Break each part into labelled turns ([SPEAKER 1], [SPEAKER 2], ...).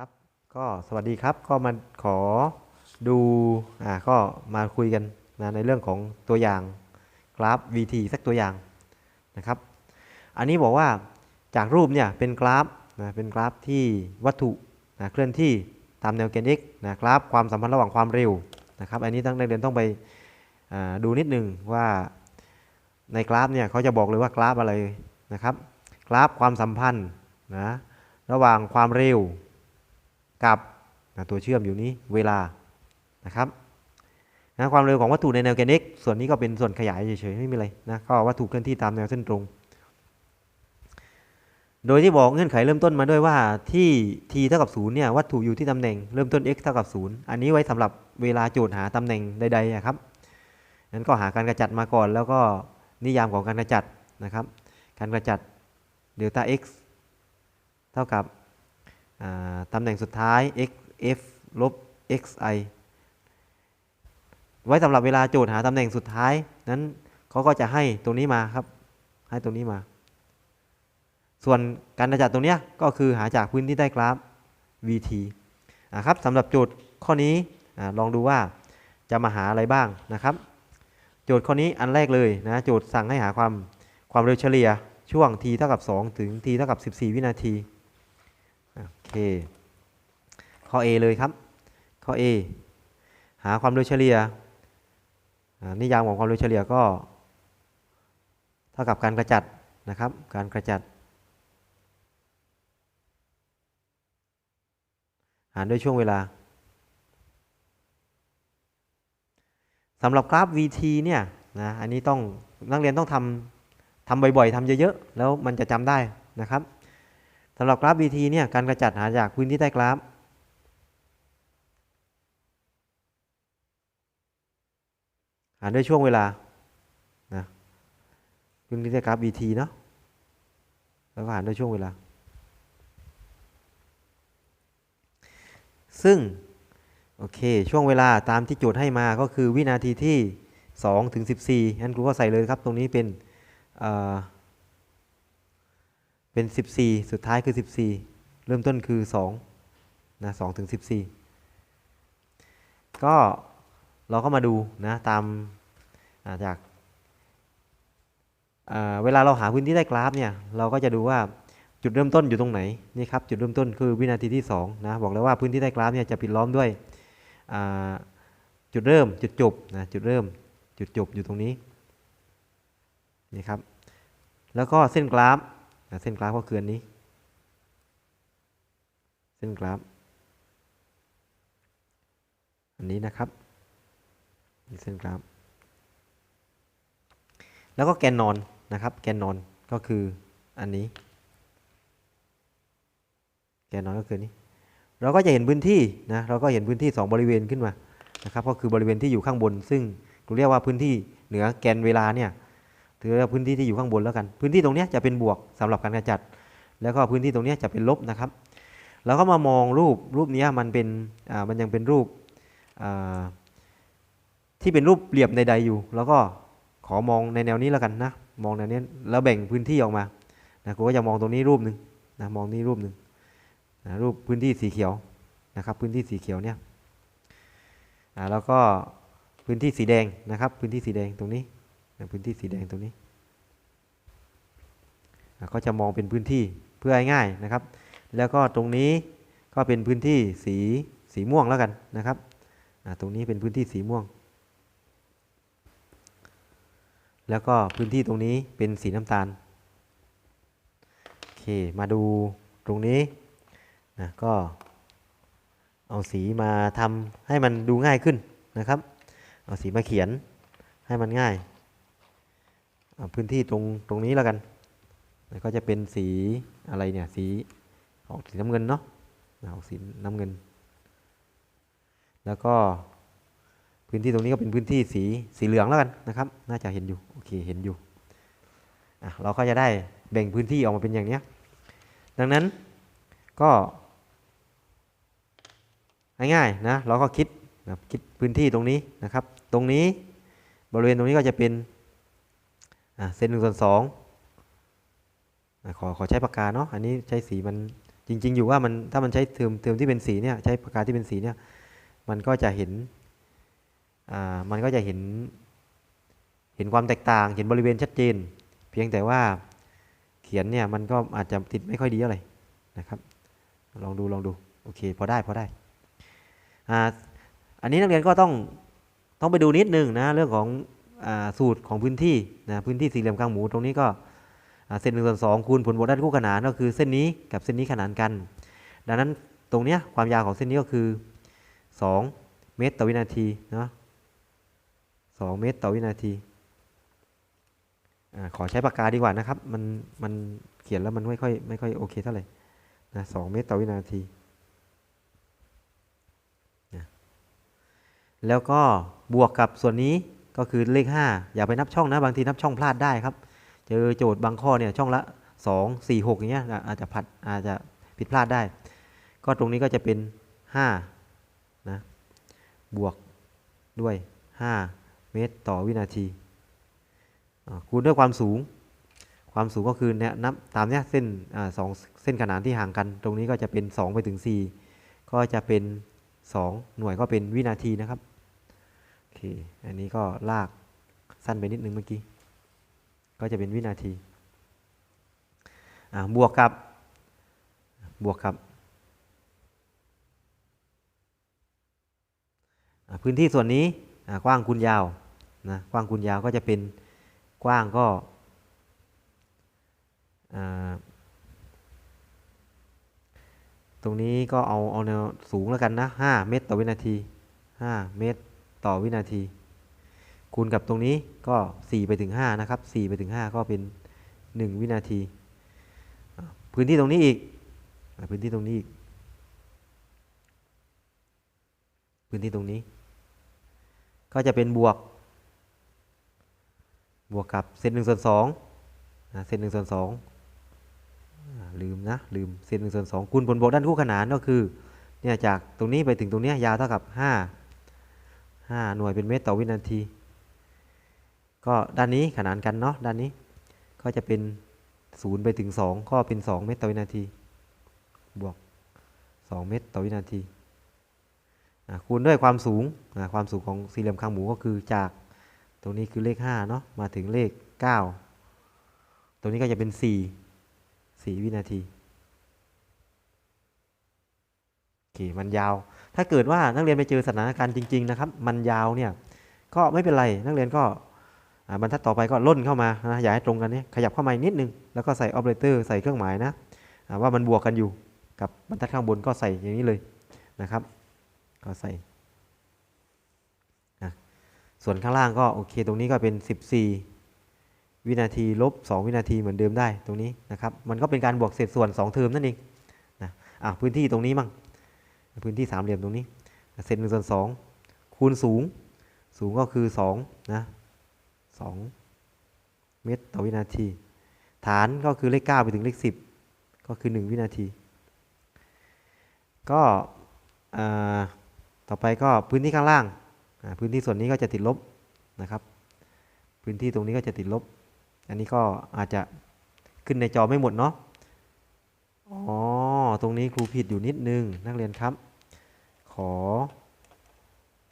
[SPEAKER 1] ครับก็สวัสดีครับก็มาขอดูอ่าก็มาคุยกันนะในเรื่องของตัวอย่างกราฟ VT สักตัวอย่างนะครับ อันนี้บอกว่าจากรูปเนี่ยเป็นกราฟนะเป็นกราฟที่วัตถุนะเคลื่อนที่ตามแนวเกณฑ์ x นะกราฟความสัมพันธ์ระหว่างความเร็วนะครับ อันนี้ตั้งนักเรียนต้องไปดูนิดนึงว่าในกราฟเนี่ยเขาจะบอกเลยว่ากราฟอะไรนะครับ กราฟความสัมพันธ์นะระหว่างความเร็ว กับนะตัวเชื่อมอยู่นี้เวลานะครับนะความเร็วของวัตถุในแนวแกน x ส่วนนี้ก็เป็นส่วนขยายเฉยๆไม่มีอะไรนะก็วัตถุเคลื่อนที่ตามแนวเส้นตรง โดยที่บอกเงื่อนไขเริ่มต้นมาด้วยว่าที่ t เท่ากับ0เนี่ยวัตถุอยู่ที่ตำแหน่งเริ่มต้น x เท่ากับ 0 อันนี้ไว้สำหรับเวลาโจทย์หาตำแหน่งใดๆอะครับนั้นก็หาการกระจัดมาก่อน แล้วก็นิยามของการกระจัดนะครับ การกระจัดเดลต้า x เท่ากับ ตำแหน่งสุดท้าย x f ลบ xi ไว้สำหรับเวลาโจทย์หาตำแหน่งสุดท้าย นั้นเขาก็จะให้ตรงนี้มาครับ ให้ตรงนี้มา ส่วนการกระจัดตรงเนี้ยก็คือหาจากพื้นที่ใต้กราฟ vt ครับสำหรับโจทย์ข้อนี้อลองดูว่าจะมาหาอะไรบ้างนะครับ โจทย์ข้อนี้อันแรกเลยนะโจทย์สั่งให้หาความความเร็วเฉลี่ยช่วง t เท่ากับ 2 ถึง t เท่ากับ 14 วินาที โอเค ข้อ A เลยครับ ข้อ A หาความเร็วเฉลี่ยนิยามของความเร็วเฉลี่ยก็ เท่ากับการกระจัดนะครับ การกระจัด หารด้วยช่วงเวลาสำหรับกราฟ VT เนี่ยนะอันนี้ต้องนักเรียนต้องทำทำบ่อยๆทำเยอะๆ แล้วมันจะจำได้นะครับ สำหรับกราฟ VT เนี่ยการกระจัดหาจากพื้นที่ใต้กราฟ หาด้วยช่วงเวลานะพื้นที่ใต้กราฟ VT เนาะแล้วก็หารด้วยช่วงเวลา ซึ่ง โอเค ช่วงเวลาตามที่โจทย์ให้มาก็คือวินาทีที่2ถึง14งั้นครูก็ใส่เลยครับ ตรงนี้เป็นอ่อ เป็น 14 สุดท้ายคือ 14 เริ่มต้นคือ2นะ2ถึง 14 ก็เราก็มาดูนะตามาจากาเวลาเราหาพื้นที่ใต้กราฟเนี่ยเราก็จะดูว่าจุดเริ่มต้นอยู่ตรงไหนนี่ครับจุดเริ่มต้นคือวินาทีที่2นะบอกแล้วว่าพื้นที่ใต้กราฟเนี่ยจะปิดล้อมด้วยจุดเริ่มจุดจบนะจุดเริ่มจุดจบอยู่ตรงนี้นี่ครับแล้วก็เส้นกราฟ เส้นกราฟก็คืออันนี้ เส้นกราฟ อันนี้นะครับนี่เส้นกราฟ แล้วก็แกนนอนนะครับ แกนนอนก็คืออันนี้ แกนนอนก็คือนนี้ เราก็จะเห็นพื้นที่นะ เราก็เห็นพื้นที่ 2 บริเวณขึ้นมานะครับ ก็คือบริเวณที่อยู่ข้างบน ซึ่งเราเรียกว่าพื้นที่เหนือแกนเวลาเนี่ย ถือว่าพื้นที่ที่อยู่ข้างบนแล้วกัน พื้นที่ตรงนี้จะเป็นบวกสำหรับการกระจัด แล้วก็พื้นที่ตรงนี้จะเป็นลบนะครับ เราก็มามองรูปรูปนี้มันเป็นมันยังเป็นรูปที่เป็นรูปเหลี่ยมใด ๆอยู่ แล้วก็ขอมองในแนวนี้แล้วกันนะมองแนวนี้แล้วแบ่งพื้นที่ออกมานะกูก็จะมองตรงนี้รูปหนึ่งนะมองนี่รูปหนึ่งนะรูปพื้นที่สีเขียวนะครับพื้นที่สีเขียวเนี่ยแล้วก็พื้นที่สีแดงนะครับ พื้นที่สีแดงตรงนี้ พื้นที่สีแดงตรงนี้ก็จะมองเป็นพื้นที่เพื่อให้ง่ายนะครับ แล้วก็ตรงนี้ก็เป็นพื้นที่สีสีม่วงแล้วกันนะครับตรงนี้เป็นพื้นที่สีม่วง แล้วก็พื้นที่ตรงนี้เป็นสีน้ำตาลโอเคมาดูตรงนี้นะก็เอาสีมาทำให้มันดูง่ายขึ้นนะครับ เอาสีมาเขียนให้มันง่าย พื้นที่ตรงตรงนี้แล้วกันแล้วก็จะเป็นสีอะไรเนี่ยสีออกสีน้ำเงินเนาะออกสีน้ำเงิน แล้วก็พื้นที่ตรงนี้ก็เป็นพื้นที่สีสีเหลืองแล้วกันนะครับ น่าจะเห็นอยู่โอเคเห็นอยู่เราก็จะได้แบ่งพื้นที่ออกมาเป็นอย่างนี้ ดังนั้นก็ง่ายๆนะเราก็คิดนะคิดพื้นที่ตรงนี้นะครับ ตรงนี้บริเวณตรงนี้ก็จะเป็น เซนหนึ่งส่วนสองขอขอใช้ปากกาเนาะอันนี้ใช้สีมันจริง ๆ อยู่ว่ามันถ้ามันใช้เทอมเทอมที่เป็นสีเนี่ยใช้ปากกาที่เป็นสีเนี่ยมันก็จะเห็นอ่ามันก็จะเห็นเห็นความแตกต่างเห็นบริเวณชัดเจน เพียงแต่ว่าเขียนเนี่ยมันก็อาจจะติดไม่ค่อยดีอะไรนะครับ ลองดูลองดูโอเคพอได้พอได้อ่าอันนี้นักเรียนก็ต้องต้องไปดูนิดนึงนะเรื่องของ สูตรของพื้นที่นะพื้นที่สี่เหลี่ยมกลางหมูตรงนี้ก็เส้นหนึ่งส่วนสองคูณผลบวกด้านคู่ขนานก็คือเส้นนี้กับเส้นนี้ขนานกัน ดังนั้นตรงเนี้ยความยาวของเส้นนี้ก็คือ 2 เมตรต่อวินาทีเนาะสองเมตรต่อวินาทีอขอใช้ปากกาดีกว่านะครับ มันมันเขียนแล้วมันไม่ค่อยไม่ค่อยโอเคเท่าไหร่นะสองเมตรต่อวินาทีแล้วก็บวกกับส่วนนี้ ก็คือเลข 5 อย่าไปนับช่องนะบางทีนับช่องพลาดได้ครับ เจอโจทย์บางข้อเนี่ยช่องละ 2 4 6อย่างเงี้ยอาจจะผัดอาจจะผิดพลาดได้ ก็ตรงนี้ก็จะเป็น5นะบวกด้วย 5 เมตรต่อวินาทีคูณด้วยความสูง ความสูงก็คือเนี่ยนับตามเนี้ยเส้นอสองเส้นขนานที่ห่างกัน ตรงนี้ก็จะเป็น 2 ไปถึง 4 ก็จะเป็น 2 หน่วยก็เป็นวินาทีนะครับ เค อันนี้ก็ลากสั้นไปนิดนึงเมื่อกี้ ก็จะเป็นวินาที บวกกับบวกกับพื้นที่ส่วนนี้กว้างคูณยาวนะกว้างคูณยาวก็จะเป็นกว้างก็ตรงนี้ก็เอาเอาแนวสูงแล้วกันนะ 5 เมตรต่อวินาที 5 เมตร ต่อวินาที คูณกับตรงนี้ก็ 4 ไปถึง 5 นะครับ 4 ไปถึง 5 ก็เป็น 1 วินาที พื้นที่ตรงนี้อีก พื้นที่ตรงนี้อีก พื้นที่ตรงนี้ ก็จะเป็นบวก บวกกับเศษหนึ่งส่วนสองเศษหนึ่งส่วนสองลืมนะลืมเศษหนึ่งส่วนสองคูณผลบวกด้านคู่ขนานก็คือเนี่ยจากตรงนี้ไปถึงตรงเนี้ยยาวเท่ากับ 5 5 หน่วยเป็นเมตรต่อวินาที ก็ด้านนี้ขนานกันเนาะด้านนี้ก็จะเป็น 0 ไปถึง 2 ก็เป็น 2 เมตรต่อวินาที บวก 2 เมตรต่อวินาทีคูณด้วยความสูงความสูงของสี่เหลี่ยมคางหมูก็คือจากตรงนี้คือเลข5เนาะมาถึงเลข 9 ตรงนี้ก็จะเป็น 4 4 วินาทีโอเคมันยาว ถ้าเกิดว่านักเรียนไปเจอสถานการณ์จริง ๆ นะครับ มันยาวเนี่ยก็ไม่เป็นไรนักเรียนก็บรรทัดต่อไปก็ล่นเข้ามานะอย่าให้ตรงกันเนี่ยขยับเข้ามานิดนึง แล้วก็ใส่ออ p เ r เตอร์ใส่เครื่องหมายนะว่ามันบวกกันอยู่กับบรรทัดข้างบนก็ใส่อย่างนี้เลยนะครับ ก็ใส่ ส่วนข้างล่างก็โอเค ตรงนี้ก็เป็น 14 วินาทีลบ 2 วินาทีเหมือนเดิมได้ตรงนี้นะครับ มันก็เป็นการบวกเศษส่วน 2 เทอมนั่นเองนะอะพื้นที่ตรงนี้มั่ง พื้นที่สามเหลี่ยมตรงนี้เศษหนึ่งส่วนสองคูณสูง สูงก็คือสองนะสองเมตรต่อวินาที ฐานก็คือเลขเก้าไปถึงเลขสิบก็คือหนึ่งวินาที ก็ต่อไปก็พื้นที่ข้างล่าง พื้นที่ส่วนนี้ก็จะติดลบนะครับ พื้นที่ตรงนี้ก็จะติดลบ อันนี้ก็อาจจะขึ้นในจอไม่หมดเนาะ อ๋อ ตรงนี้ครูผิดอยู่นิดนึง นักเรียนครับ ขอ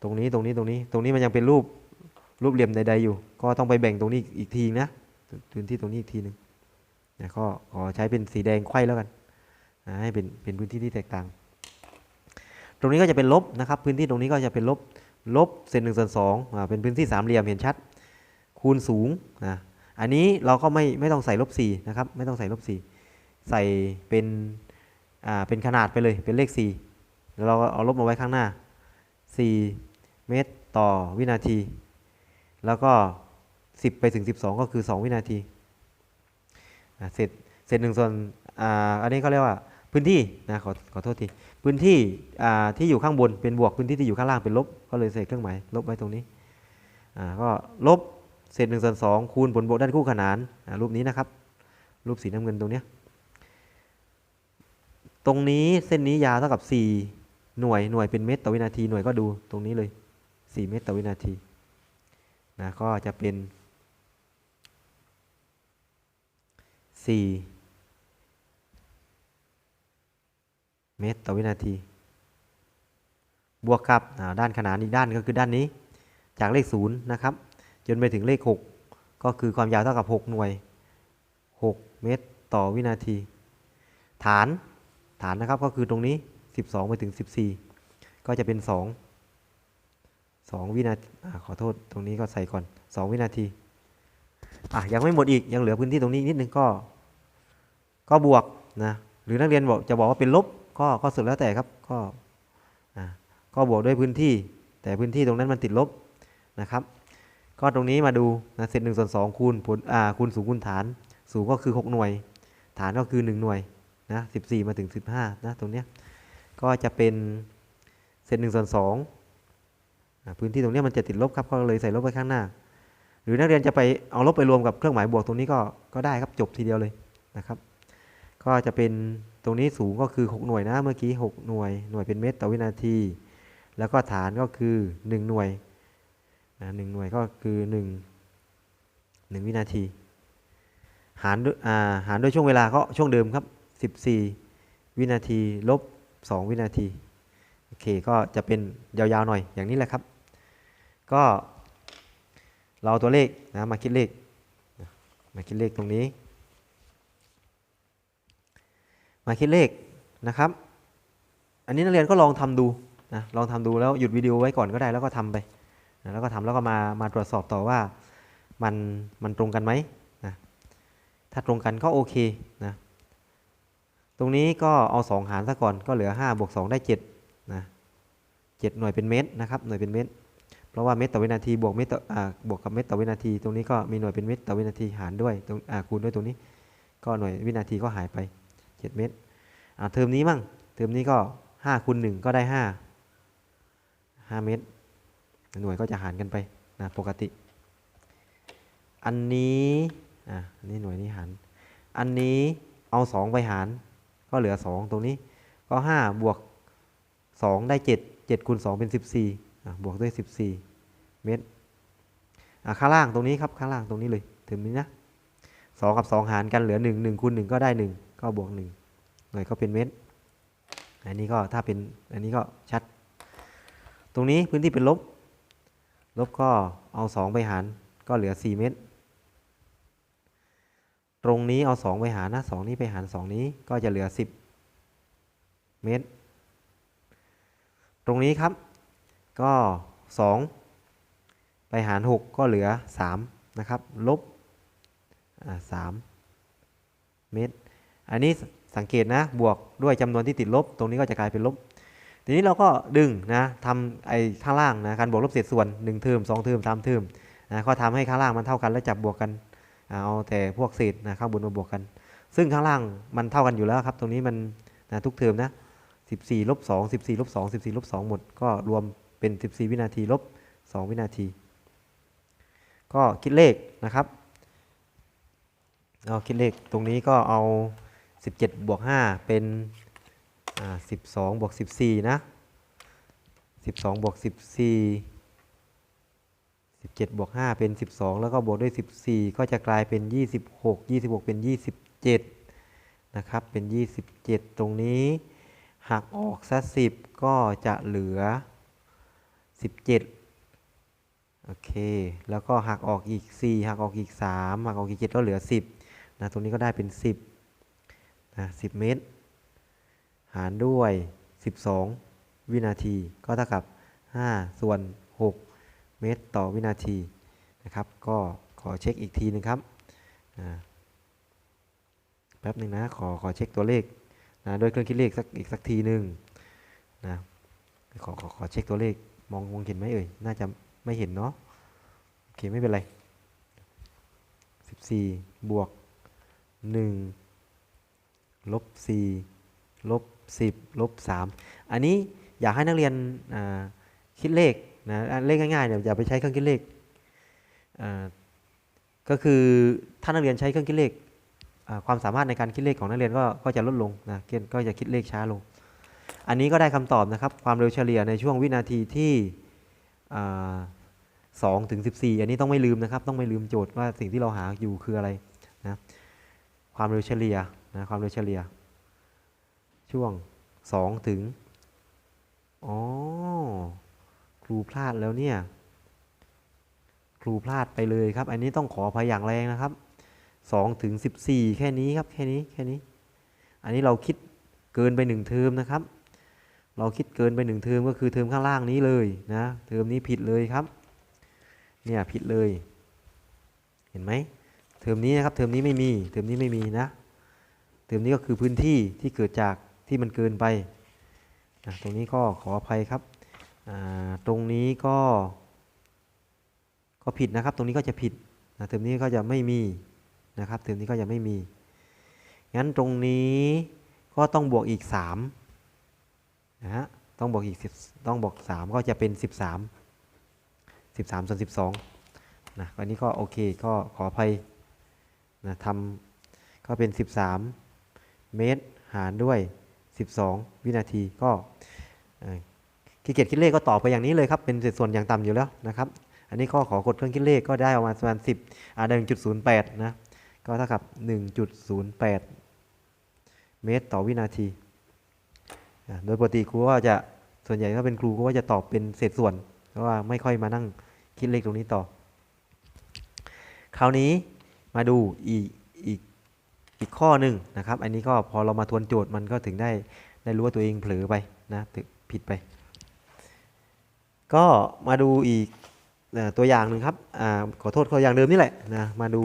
[SPEAKER 1] ตรงนี้ตรงนี้ตรงนี้ ตรงนี้มันยังเป็นรูปรูปเหลี่ยมใดๆอยู่ ก็ต้องไปแบ่งตรงนี้อีกทีนะพื้นที่ตรงนี้อีกทีหนึ่งนะก็ขอใช้เป็นสีแดงไขว้แล้วกันนะให้เป็นเป็นพื้นที่ที่แตกต่าง ตรงนี้ก็จะเป็นลบนะครับ พื้นที่ตรงนี้ก็จะเป็นลบลบเศษหนึ่งส่วนสองอ่าเป็นพื้นที่สามเหลี่ยมเห็นชัด คูณสูงนะอันนี้เราก็ไม่ไม่ต้องใส่ลบสี่นะครับ ไม่ต้องใส่ลบสี่ ใส่เป็นอ่าเป็นขนาดไปเลยเป็นเลข 4 แล้วเราก็เอาลบมาไว้ข้างหน้า 4 เมตรต่อวินาที แล้วก็ 10 ไปถึง 12 ก็คือ 2 วินาทีเสร็จเสร็จหนึ่งส่วนอ่าอันนี้เขาเรียกว่าพื้นที่นะขอขอโทษทีพื้นที่อ่าที่อยู่ข้างบนเป็นบวกพื้นที่ที่อยู่ข้างล่างเป็นลบ ก็เลยใส่เครื่องหมายลบไว้ตรงนี้อ่าก็ลบเศษหนึ่งส่วนสองคูณผลบวกด้านคู่ขนานรูปนี้นะครับ รูปสีน้ำเงินตรงเนี้ย ตรงนี้เส้นนี้ยาวเท่ากับ 4 หน่วยหน่วยเป็นเมตรต่อวินาทีหน่วยก็ดูตรงนี้เลย 4 เมตรต่อวินาทีนะก็จะเป็น 4 เมตรต่อวินาที บวกกับด้านขนานอีกด้านก็คือด้านนี้ จากเลขศูนย์นะครับ จนไปถึงเลข 6 ก็คือความยาวเท่ากับ 6 หน่วย 6 เมตรต่อวินาที ฐาน ฐานนะครับก็คือตรงนี้ 12 ไปถึง 14 ก็จะเป็น 2 2 วินาทีอขอโทษตรงนี้ก็ใส่ก่อน 2 วินาทีอะยังไม่หมดอีกยังเหลือพื้นที่ตรงนี้นิดนึงก็ ก็บวกนะหรือนักเรียนบอกจะบอกว่าเป็นลบก็ก็สุดแล้วแต่ครับก็อ่าก็บวกด้วยพื้นที่ แต่พื้นที่ตรงนั้นมันติดลบนะครับก็ตรงนี้มาดูนะเศษหนึ่งส่วนสองคูณผลอ่าคูณสูงคูณฐาน สูงก็คือ 6 หน่วย ฐานก็คือ 1 หน่วย นะ14มาถึง15นะตรงเนี้ยก็จะเป็นเศษหนึ่งส่วนสองพื้นที่ตรงนี้มันจะติดลบครับก็เลยใส่ลบไว้ข้างหน้า หรือนักเรียนจะไปเอาลบไปรวมกับเครื่องหมายบวกตรงนี้ก็ก็ได้ครับจบทีเดียวเลยนะครับ ก็จะเป็นตรงนี้สูงก็คือ 6 หน่วยนะเมื่อกี้ 6 หน่วยหน่วยเป็นเมตรต่อวินาที แล้วก็ฐานก็คือ 1 หน่วยนะหนึ่งหน่วยก็คือ 1 1 วินาที หารด้วยหารด้วยช่วงเวลาก็ช่วงเดิมครับ 14 วินาที ลบ 2 วินาที โอเค ก็จะเป็นยาวๆหน่อยอย่างนี้แหละครับ ก็เราเอาตัวเลขนะมาคิดเลข มาคิดเลขตรงนี้ มาคิดเลขนะครับ อันนี้นักเรียนก็ลองทำดูนะลองทำดูแล้วหยุดวิดีโอไว้ก่อนก็ได้แล้วก็ทำไปนะแล้วก็ทำแล้วก็มามาตรวจสอบต่อว่ามันมันตรงกันไหมนะถ้าตรงกันก็โอเคนะ รงนี้ก็เอา 2 หารซะก่อนก็เหลือ5บวก2ได้7นะ7หน่วยเป็นเมตรนะครับหน่วยเป็นเมตร เพราะว่าเมตรต่อวินาทีบวกเมตรบวกกับเมตรต่อวินาที ตรงนี้ก็มีหน่วยเป็นเมตรต่อวินาทีหารด้วยตรงคูณด้วยตรงนี้ ก็หน่วยวินาทีก็หายไป 7 เมตรอ่าเทอมนี้มั่งเทอมนี้ก็5คูณ1ก็ได้ 5 5 เมตร หน่วยก็จะหารกันไปนะปกติ อันนี้อะอันนี้หน่วยนี้หาร อันนี้เอา 2 ไปหาร ก็เหลือ 2 ตรงนี้ ก็ 5 บวก 2 ได้ 7 7คูณ2เป็น 14อ่บวกด้วย 14 เมตรข้างล่างตรงนี้ครับข้างล่างตรงนี้เลยถึงนี้นะ2กับ 2 หารกันเหลือ 1 1คูณ1ก็ได้ 1 ก็บวก 1 หน่วยก็เป็นเมตร อันนี้ก็ถ้าเป็นอันนี้ก็ชัด ตรงนี้พื้นที่เป็นลบ ลบก็เอา 2 ไปหารก็เหลือ 4 เมตร ตรงนี้เอา 2 ไปหารนะ2นี้ไปหาร 2 นี้ก็จะเหลือ 10 เมตร ตรงนี้ครับ ก็ 2 ไปหาร 6 ก็เหลือ 3 นะครับ ลบอ่า3เมตร อันนี้สังเกตนะ บวกด้วยจำนวนที่ติดลบ ตรงนี้ก็จะกลายเป็นลบ ทีนี้เราก็ดึงนะทำไอ้ข้างล่างนะการบวกลบเศษส่วน 1 เทอม2 เทอม3 เทอมนะก็ทำให้ข้างล่างมันเท่ากันแล้วจับบวกกัน เอาแต่พวกเศษนะข้างบนมาบวกกัน ซึ่งข้างล่างมันเท่ากันอยู่แล้วครับ ตรงนี้มันนะทุกเทอมนะ14ลบ2 14ลบ2 14ลบ2หมด ก็รวมเป็น 14 วินาทีลบ 2 วินาที ก็คิดเลขนะครับเอาคิดเลขตรงนี้ก็เอา 17 บวก 5 เป็น 12 บวก 14 นะ 12 บวก 14 17บวก5เป็น 12 แล้วก็บวกด้วย 14 ก็จะกลายเป็น 26 26 เป็น 27 นะครับ เป็น 27 ตรงนี้หักออกซะ10 ก็จะเหลือ 17 โอเค แล้วก็หักออกอีก 4 หักออกอีก 3 หักออกอีก 7 ก็เหลือ 10 นะ ตรงนี้ก็ได้เป็น 10 นะ 10 เมตร หารด้วย 12 วินาที ก็เท่ากับ 5 ส่วน เมตรต่อวินาทีนะครับ ก็ขอเช็คอีกทีหนึงครับแป๊บหนึ่งนะ ขอขอเช็คตัวเลขนะโดยเครื่องคิดเลขสักอีกสักทีหนึ่งนะขอขอขอเช็คตัวเลขมองมองเห็นไหมเอ่ย น่าจะไม่เห็นเนาะโอเคไม่เป็นไร 14 บวก 1 ลบ 4 ลบ 10 ลบ 3 อันนี้อยากให้นักเรียนคิดเลข นะเลขง่ายๆเนี่ยอย่าไปใช้เครื่องคิดเลขก็คือถ้านักเรียนใช้เครื่องคิดเลขความสามารถในการคิดเลขของนักเรียนก็ก็จะลดลงนะเกณฑ์ก็จะคิดเลขช้าลง อันนี้ก็ได้คำตอบนะครับ ความเร็วเฉลี่ยในช่วงวินาทีที่สองถึงสิบสี่อันนี้ต้องไม่ลืมนะครับ ต้องไม่ลืมโจทย์ว่าสิ่งที่เราหาอยู่คืออะไรนะความเร็วเฉลี่ยนะความเร็วเฉลี่ย ช่วงสองถึงอ๋อ รูพลาดแล้วเนี่ย ครูพลาดไปเลยครับ อันนี้ต้องขออภัยอย่างแรงนะครับสองถึงสิบสี่แค่นี้ครับ แค่นี้แค่นี้ อันนี้เราคิดเกินไปหนึ่งเทอมนะครับ เราคิดเกินไปหนึ่งเทอมก็คือเทอมข้างล่างนี้เลยนะเทอมนี้ผิดเลยครับ เนี่ยผิดเลย เห็นไหมเทอมนี้นะครับเทอมนี้ไม่มีเทอมนี้ไม่มีนะเทอมนี้ก็คือพื้นที่ที่เกิดจากที่มันเกินไปนะตรงนี้ก็ขออภัยครับ ตรงนี้ก็ก็ผิดนะครับ ตรงนี้ก็จะผิดนะเทอมนี้ก็จะไม่มีนะครับเทอมนี้ก็จะไม่มี งั้นตรงนี้ก็ต้องบวกอีก3นะฮะ ต้องบวกอีก10ต้องบวก3 ก็จะเป็น 13 13ส่วน12นะอันนี้ก็โอเค ก็ขออภัยนะทำก็เป็น 13 เมตรหารด้วย 12 วินาทีก็ ขี้เกียจคิดเลขก็ตอบไปอย่างนี้เลยครับ เป็นเศษส่วนอย่างต่ำอยู่แล้วนะครับ อันนี้ก็ขอกดเครื่องคิดเลขก็ได้ออกมาประมาณ10อ่าได้1.08นะ ก็เท่ากับ1.08เมตรต่อวินาที โดยปกติครูก็จะส่วนใหญ่ถ้าเป็นครูก็จะตอบเป็นเศษส่วน เพราะว่าไม่ค่อยมานั่งคิดเลขตรงนี้ต่อ คราวนี้มาดูอีกอีกอีกข้อหนึ่งนะครับ อันนี้ก็พอเรามาทวนโจทย์มันก็ถึงได้ได้รู้ว่าตัวเองเผลอไปนะผิดไป ก็มาดูอีกตัวอย่างหนึ่งครับอขอโทษข้ออย่างเดิมนี่แหละนะมาดู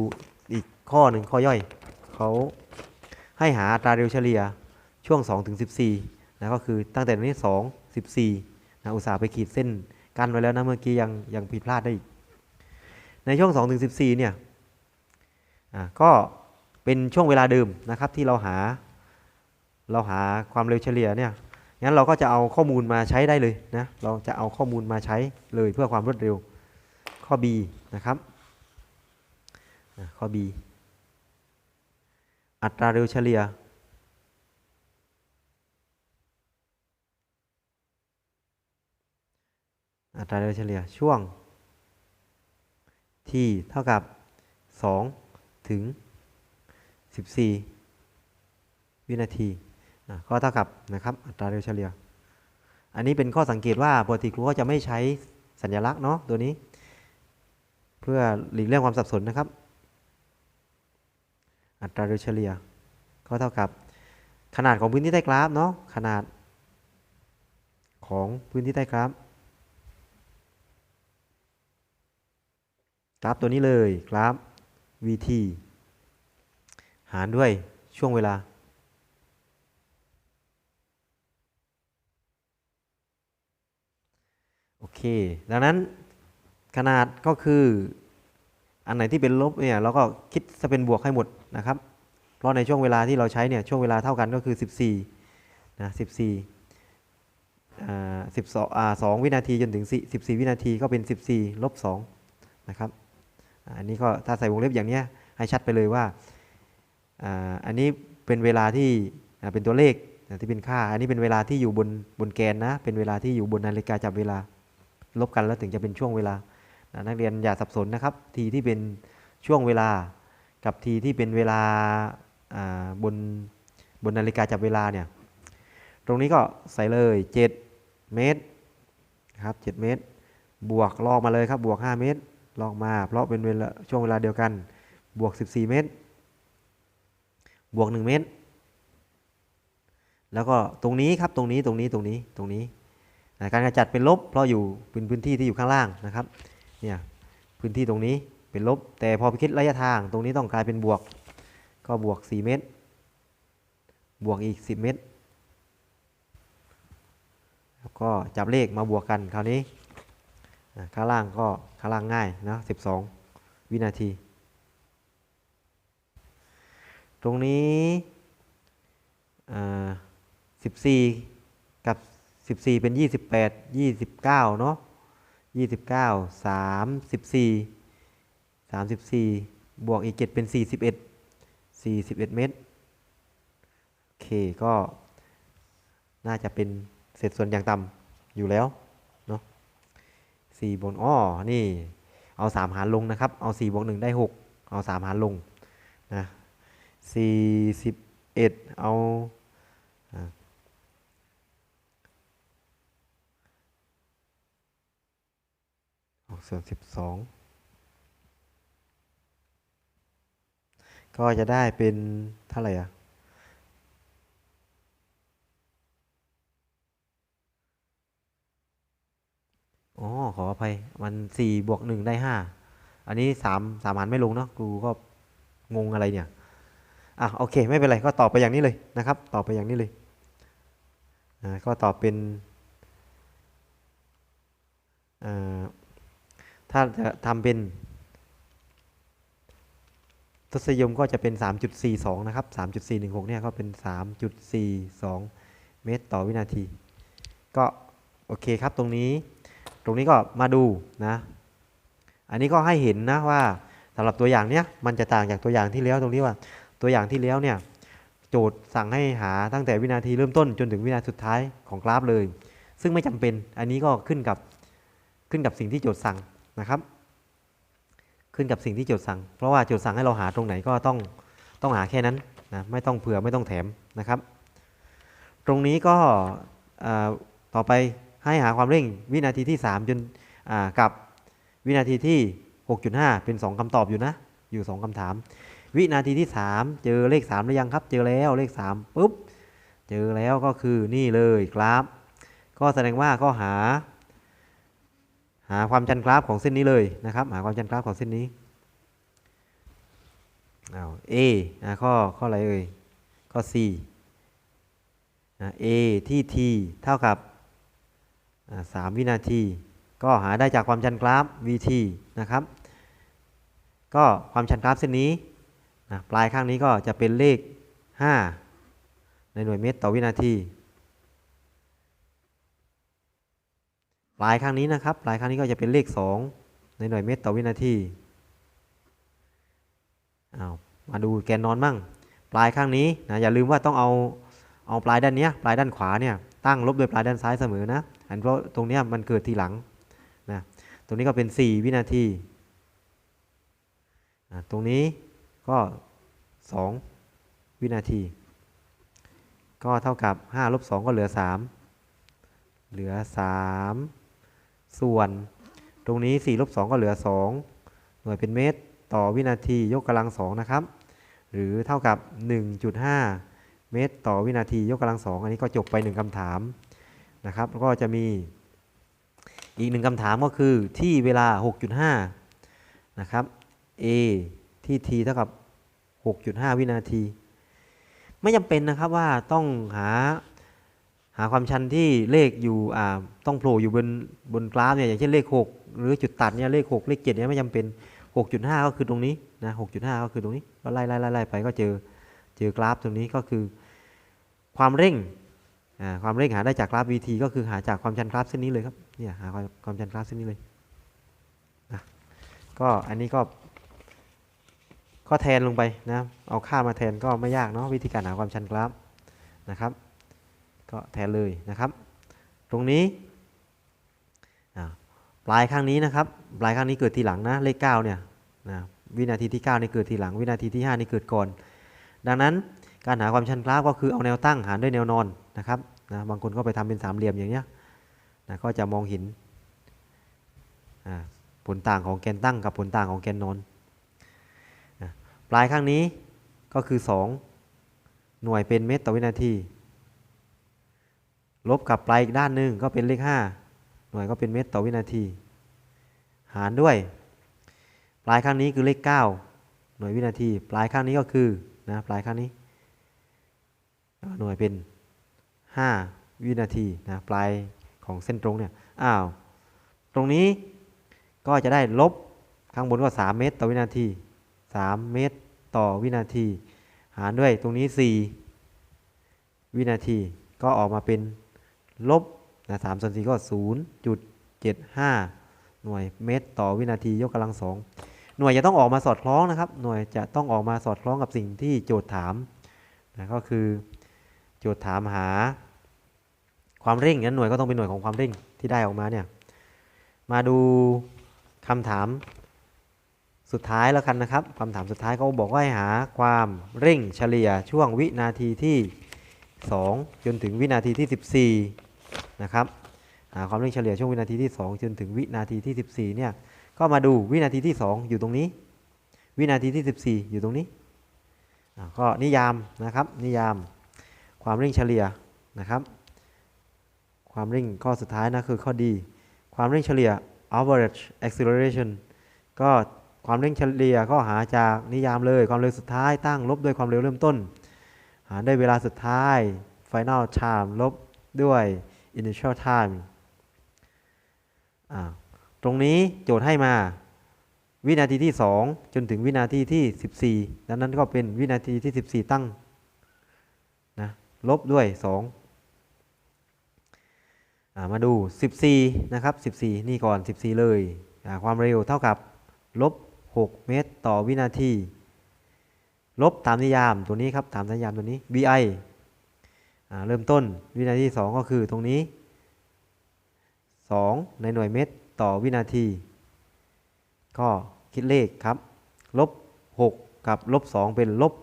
[SPEAKER 1] อีกข้อหนึ่งข้อย่อยเขาให้หาอัตราเร็วเฉลี่ยช่วง 2 ถึง 14นะก็คือตั้งแต่ตรงนี้ 2 14นะอุตสาห์ไปขีดเส้นกันไว้แล้วนะเมื่อกี้ยังยังผิดพลาดได้อีก ในช่วง 2 ถึง 14เนี่ยอ่าก็เป็นช่วงเวลาเดิมนะครับที่เราหาเราหาความเร็วเฉลี่ยเนี่ย งั้นเราก็จะเอาข้อมูลมาใช้ได้เลยนะ เราจะเอาข้อมูลมาใช้เลยเพื่อความรวดเร็ว ข้อ B นะครับข้อ B อัตราเร็วเฉลี่ย อัตราเร็วเฉลี่ยช่วง t เท่ากับ 2 ถึง 14 วินาที ก็เท่ากับนะครับอัตราเร็วเฉลี่ย อันนี้เป็นข้อสังเกตว่าปกติครูก็จะไม่ใช้สัญลักษณ์เนาะตัวนี้ เพื่อหลีกเลี่ยงความสับสนนะครับ อัตราโดยเฉลี่ย ก็เท่ากับ ขนาดของพื้นที่ใต้กราฟเนาะขนาด ของพื้นที่ใต้กราฟกราฟตัวนี้เลยกราฟ vt หารด้วยช่วงเวลา โอ เค ดังนั้นขนาดก็คืออันไหนที่เป็นลบเนี่ยเราก็คิดจะเป็นบวกให้หมดนะครับ เพราะในช่วงเวลาที่เราใช้เนี่ยช่วงเวลาเท่ากันก็คือ 14นะ14อ่า12อ่า2วินาทีจนถึง 14 วินาทีก็เป็น 14ลบ2นะครับอันนี้ก็ถ้าใส่วงเล็บอย่างเนี้ยให้ชัดไปเลยว่าอ่าอันนี้เป็นเวลาที่อ่าเป็นตัวเลขที่เป็นค่า อันนี้เป็นเวลาที่อยู่บนบนแกนนะ เป็นเวลาที่อยู่บนนาฬิกาจับเวลา ลบกันแล้วถึงจะเป็นช่วงเวลานะนักเรียนอย่าสับสนนะครับ ทีที่เป็นช่วงเวลากับทีที่เป็นเวลาบนบนนาฬิกาจับเวลาเนี่ยตรงนี้ก็ใส่เลย 7 เมตรครับ7เมตร บวกลอกมาเลยครับบวก 5 เมตรลอกมาเพราะเป็นเวลาช่วงเวลาเดียวกัน บวก 14 เมตร บวก 1 เมตร แล้วก็ตรงนี้ครับตรงนี้ตรงนี้ตรงนี้ตรงนี้ นะการกระจัดเป็นลบ เพราะอยู่เป็นพื้นที่ที่อยู่ข้างล่างนะครับเนี่ยพื้นที่ตรงนี้เป็นลบ แต่พอไปคิดระยะทางตรงนี้ต้องกลายเป็นบวก ก็บวก 4 เมตร บวกอีก 10 เมตรแล้วก็จับเลขมาบวกกันคราวนี้อะข้างล่างก็ข้างล่างง่ายนะ12 วินาที ตรงนี้14 กับ 14เป็น28 29เนาะ29 34 34บวกอีก7เป็น41 41เมตรโอเคก็น่าจะเป็นเศษส่วนอย่างต่ำอยู่แล้วเนาะ4บวกอ้อนี่เอา3หารลงนะครับ เอา4บวก1ได้6เอา3หารลงนะ41เอาอ่า ส่วนสิบสองก็จะได้เป็นเท่าไหร่อะอ๋อขออภัย มันสี่บวกหนึ่งได้ห้าอันนี้สามสามหารไม่ลงเนาะครูก็งงอะไรเนี่ย อะโอเค ไม่เป็นไร ก็ตอบไปอย่างนี้เลยนะครับ ตอบไปอย่างนี้เลยอ่าก็ตอบเป็นอ่า ถ้าจะทำเป็นทศนิยมก็จะเป็น 3.42 นะครับ 3.416 เนี่ยก็เป็น 3.42 เมตรต่อวินาที ก็โอเคครับตรงนี้ ตรงนี้ก็มาดูนะ อันนี้ก็ให้เห็นนะว่าสำหรับตัวอย่างเนี้ยมันจะต่างจากตัวอย่างที่แล้วตรงที่ว่า ตัวอย่างที่แล้วเนี่ยโจทย์สั่งให้หาตั้งแต่วินาทีเริ่มต้นจนถึงวินาทีสุดท้ายของกราฟเลย ซึ่งไม่จำเป็นอันนี้ก็ขึ้นกับขึ้นกับสิ่งที่โจทย์สั่ง นะครับ ขึ้นกับสิ่งที่โจทย์สั่ง เพราะว่าโจทย์สั่งให้เราหาตรงไหนก็ต้องต้องหาแค่นั้นนะไม่ต้องเผื่อไม่ต้องแถมนะครับ ตรงนี้ก็ต่อไปให้หาความเร่งวินาทีที่ 3 จนกับวินาทีที่ 6.5 เป็น 2คำตอบอยู่นะ อยู่ 2คำถาม วินาทีที่ 3 เจอเลข3หรือยังครับ เจอแล้วเลข3ปุ๊บ เจอแล้วก็คือนี่เลยกราฟก็แสดงว่าก็หา หาความชันกราฟของเส้นนี้เลยนะครับ หาความชันกราฟของเส้นนี้เอา A อ่าข้อข้ออะไรเอ่ยข้อ C อ่า A ที่ T เท่ากับอ่า3วินาที ก็หาได้จากความชันกราฟ VT นะครับ ก็ความชันกราฟเส้นนี้นะปลายข้างนี้ก็จะเป็นเลข 5 ในหน่วยเมตรต่อวินาที ปลายข้างนี้นะครับ ปลายข้างนี้ก็จะเป็นเลข 2 ในหน่วยเมตรต่อวินาทีอา้าวมาดูแกนนอนมั่ง ปลายข้างนี้นะอย่าลืมว่าต้องเอาเอาปลายด้านเนี้ยปลายด้านขวาเนี่ยตั้งลบด้วยปลายด้านซ้ายเสมอนะอันเพราะตรงเนี้ยมันเกิดทีหลังนะตรงนี้ก็เป็น 4 วินาทีอ่าตรงนี้ก็ 2 วินาที ก็เท่ากับ5ลบ2ก็เหลือ 3 เหลือ 3 ส่วน ตรงนี้4ลบ2ก็เหลือ 2 หน่วยเป็นเมตร ต่อวินาทียกกำลัง2นะครับ หรือเท่ากับ 1.5 เมตร ต่อวินาทียกกำลัง2อันนี้ก็จบไป 1คำถามนะครับแล้วก็จะมีอีกหนึ่งคำถามก็คือที่เวลา 6.5 นะครับ a ที่ t เท่ากับ 6.5 วินาที ไม่จำเป็นนะครับว่าต้องหา หาความชันที่เลขอยู่ต้องโผล่อยู่บนบนกราฟเนี่ยอย่างเช่นเลข 6 หรือจุดตัดเนี่ยเลข 6 เลข7เนี่ยไม่จำเป็น 6.5 ก็คือตรงนี้นะ6.5 ก็คือตรงนี้ก็ไล่ไล่ไล่ไล่ไปก็เจอเจอกราฟตรงนี้ก็คือ ความเร่งความเร่งหาได้จากกราฟ VT ก็คือหาจากความชันกราฟเส้นนี้เลยครับเนี่ยหาความความชันกราฟเส้นนี้เลยนะก็อันนี้ก็ก็แทนลงไปนะเอาค่ามาแทนก็ไม่ยากเนาะวิธีการหาความชันกราฟนะครับ ก็แทนเลยนะครับ ตรงนี้ปลายข้างนี้นะครับ ปลายข้างนี้เกิดทีหลังนะเลข9เนี่ยนะวินาทีที่9นี่เกิดทีหลัง วินาทีที่5นี่เกิดก่อน ดังนั้นการหาความชันกราฟก็คือเอาแนวตั้งหารด้วยแนวนอนนะครับนะบางคนก็ไปทำเป็นสามเหลี่ยมอย่างเนี้ยนะก็จะมองเห็นผลต่างของแกนตั้งกับผลต่างของแกนนอนปลายข้างนี้ก็คือ 2 หน่วยเป็นเมตรต่อวินาที ลบกับปลายอีกด้านหนึ่งก็เป็นเลข 5 หน่วยก็เป็นเมตรต่อวินาที หารด้วย ปลายข้างนี้คือเลข 9 หน่วยวินาที ปลายข้างนี้ก็คือนะปลายข้างนี้ หน่วยเป็น 5 วินาทีนะปลายของเส้นตรงเนี่ยอ้าวตรงนี้ก็จะได้ลบข้างบนก็ 3 เมตรต่อวินาที 3 เมตรต่อวินาที หารด้วยตรงนี้ 4 วินาทีก็ออกมาเป็น ลบนะ3ส่วน4ก็0.75หน่วยเมตรต่อวินาทียกกำลังสองหน่วยจะต้องออกมาสอดคล้องนะครับ หน่วยจะต้องออกมาสอดคล้องกับสิ่งที่โจทย์ถามนะก็คือโจทย์ถามหา ความเร่งงั้นหน่วยก็ต้องเป็นหน่วยของความเร่งที่ได้ออกมาเนี่ยมาดูคำถามสุดท้ายแล้วกันนะครับคำถามสุดท้ายเขาบอกว่าให้หาความเร่งเฉลี่ยช่วงวินาทีที่ 2 จนถึงวินาทีที่ 14 นะครับหาความเร่งเฉลี่ยช่วงวินาทีที่ 2 จนถึงวินาทีที่ 14เนี่ยก็มาดูวินาทีที่ 2 อยู่ตรงนี้ วินาทีที่ 14 อยู่ตรงนี้ก็นิยามนะครับนิยามความเร่งเฉลี่ยนะครับ ความเร่งข้อสุดท้ายนะคือข้อดี ความเร่งเฉลี่ย average acceleration ก็ความเร่งเฉลี่ยก็หาจากนิยามเลยความเร็วสุดท้ายตั้งลบด้วยความเร็วเริ่มต้น หารด้วยเวลาสุดท้าย final time ลบด้วย initial time อ่ตรงนี้โจทย์ให้มาวินาทีที่ 2 จนถึงวินาทีที่ 14 ดังนั้นก็เป็นวินาทีที่ 14 ตั้งนะลบด้วย2อ่ามาดู 14 นะครับ 14 นี่ก่อน 14 เลยความเร็วเท่ากับลบ 6 เมตรต่อวินาที ลบตามนิยามตัวนี้ครับ ตามนิยามตัวนี้ bi อ่า เริ่มต้นวินาทีที่2ก็คือตรงนี้ 2 ในหน่วยเมตรต่อวินาที ก็คิดเลขครับ ลบ 6 กับลบ 2 เป็นลบ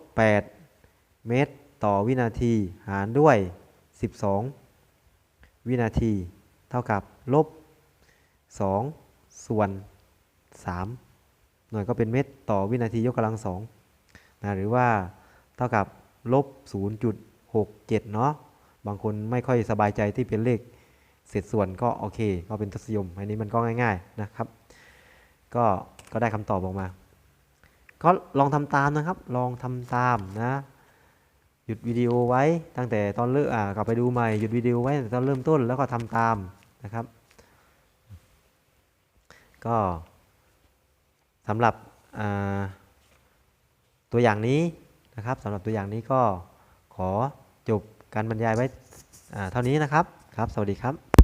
[SPEAKER 1] 8 เมตรต่อวินาทีหารด้วย 12 วินาที เท่ากับลบ 2 ส่วน 3 หน่วยก็เป็นเมตรต่อวินาทียกกำลังสองนะหรือว่าเท่ากับลบ 6 7 เนาะบางคนไม่ค่อยสบายใจที่เป็นเลขเศษส่วนก็โอเค ก็เป็นทศยม อันนี้มันก็ง่าย ๆนะครับ ก็ก็ได้คำตอบออกมา ก็ลองทำตามนะครับ ลองทำตามนะ หยุดวิดีโอไว้ตั้งแต่ตอนเริ่มอ่ากลับไปดูใหม่ หยุดวิดีโอไว้ตั้งแต่ตอนเริ่มต้นแล้วก็ทำตามนะครับ ก็สำหรับอ่าตัวอย่างนี้นะครับสำหรับตัวอย่างนี้ก็ขอ จบการบรรยายไว้เท่านี้นะครับครับ สวัสดีครับ